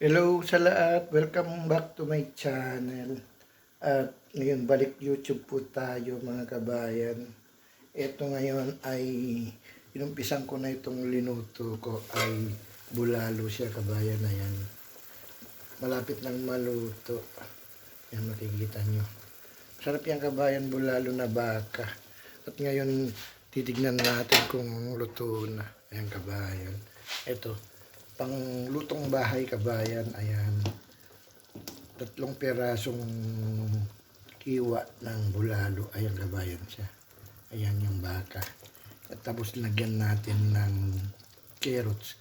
Hello sa lahat, welcome back to my channel. At ngayon balik YouTube po tayo mga kabayan. Ito ngayon ay inumpisan ko na itong linuto ko ay bulalo siya kabayan na yan. Malapit nang maluto. Yan makikita nyo. Sarap yan kabayan bulalo na baka. At ngayon titignan natin kung luto na. Ayan kabayan. Ito, pang lutong bahay kabayan, ayan. Tatlong perasong kiwa ng bulalo, ayan kabayan siya. Ayan yung baka. At tapos lagyan natin ng carrots.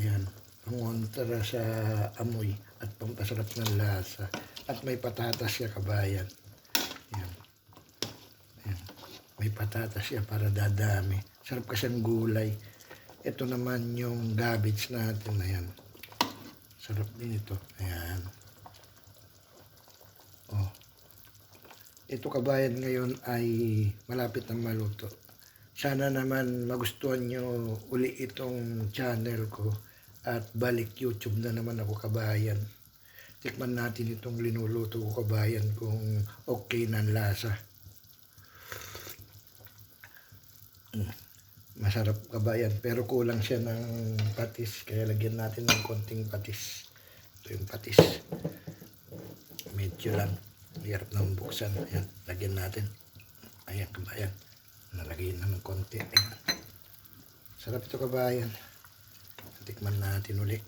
Ayan, pangontra sa amoy at pampasarap ng lasa. At may patatas siya kabayan. Ayan. Ayan. May patatas siya para dadami. Sarap kasi ang gulay. Ito naman yung garbage natin. Ayan. Sarap din ito. Ayan. Oh. Ito kabayan ngayon ay malapit na maluto. Sana naman magustuhan nyo uli itong channel ko at balik YouTube na naman ako kabayan. Tikman natin itong linuluto ko kabayan kung okay ang lasa. Masarap kabayan pero kulang siya ng patis kaya lagyan natin ng konting patis. Ito yung patis. Medyo lang. Hirap nang buksan. Ayan, lagyan natin. Ayan kabayan. Nalagyan naman konti. Ayan. Sarap ito kabayan. Tikman natin uli.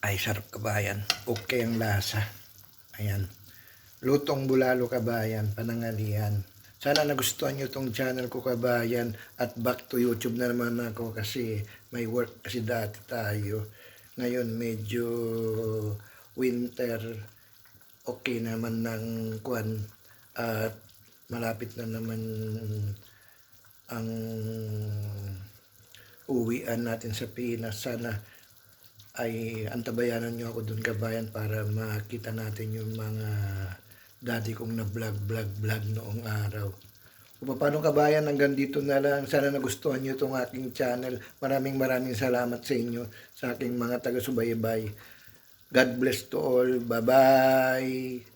Ay, sarap kabayan. Okay ang lasa. Ayan. Lutong Bulalo Kabayan, panangalian. Sana nagustuhan nyo tong channel ko kabayan at back to YouTube na naman ako kasi may work kasi dati tayo. Ngayon medyo winter okay naman ng kwan at malapit na naman ang uwian natin sa Pinas. Sana ay antabayanan nyo ako dun kabayan para makita natin yung mga dati kong na vlog vlog vlog noong araw. Kung paano kabayan hanggang dito na lang. Sana nagustuhan nyo itong aking channel. Maraming maraming salamat sa inyo sa aking mga taga-subaybay. God bless to all. Bye-bye.